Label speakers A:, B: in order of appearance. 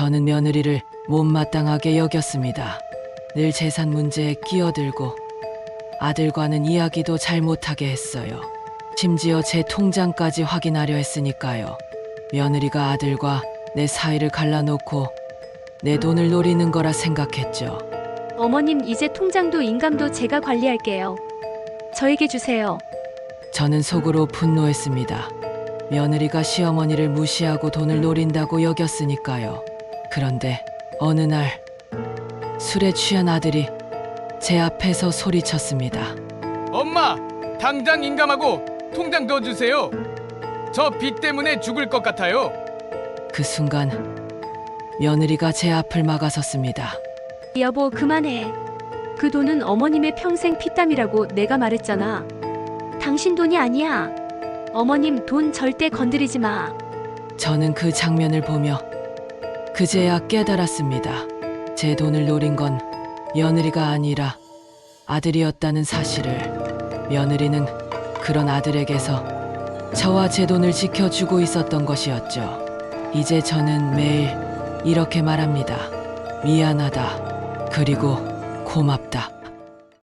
A: 저는 며느리를 못마땅하게 여겼습니다. 늘 재산 문제에 끼어들고 아들과는 이야기도 잘 못하게 했어요. 심지어 제 통장까지 확인하려 했으니까요. 며느리가 아들과 내 사이를 갈라놓고 내 돈을 노리는 거라 생각했죠.
B: 어머님 이제 통장도 인감도 제가 관리할게요. 저에게 주세요.
A: 저는 속으로 분노했습니다. 며느리가 시어머니를 무시하고 돈을 노린다고 여겼으니까요. 그런데 어느 날 술에 취한 아들이 제 앞에서 소리쳤습니다.
C: 엄마, 당장 인감하고 통장 넣어주세요. 저 빚 때문에 죽을 것 같아요.
A: 그 순간 며느리가 제 앞을 막아섰습니다.
B: 여보 그만해. 그 돈은 어머님의 평생 피땀이라고 내가 말했잖아. 당신 돈이 아니야. 어머님 돈 절대 건드리지 마.
A: 저는 그 장면을 보며 그제야 깨달았습니다. 제 돈을 노린 건 며느리가 아니라 아들이었다는 사실을 며느리는 그런 아들에게서 저와 제 돈을 지켜주고 있었던 것이었죠. 이제 저는 매일 이렇게 말합니다. 미안하다. 그리고 고맙다.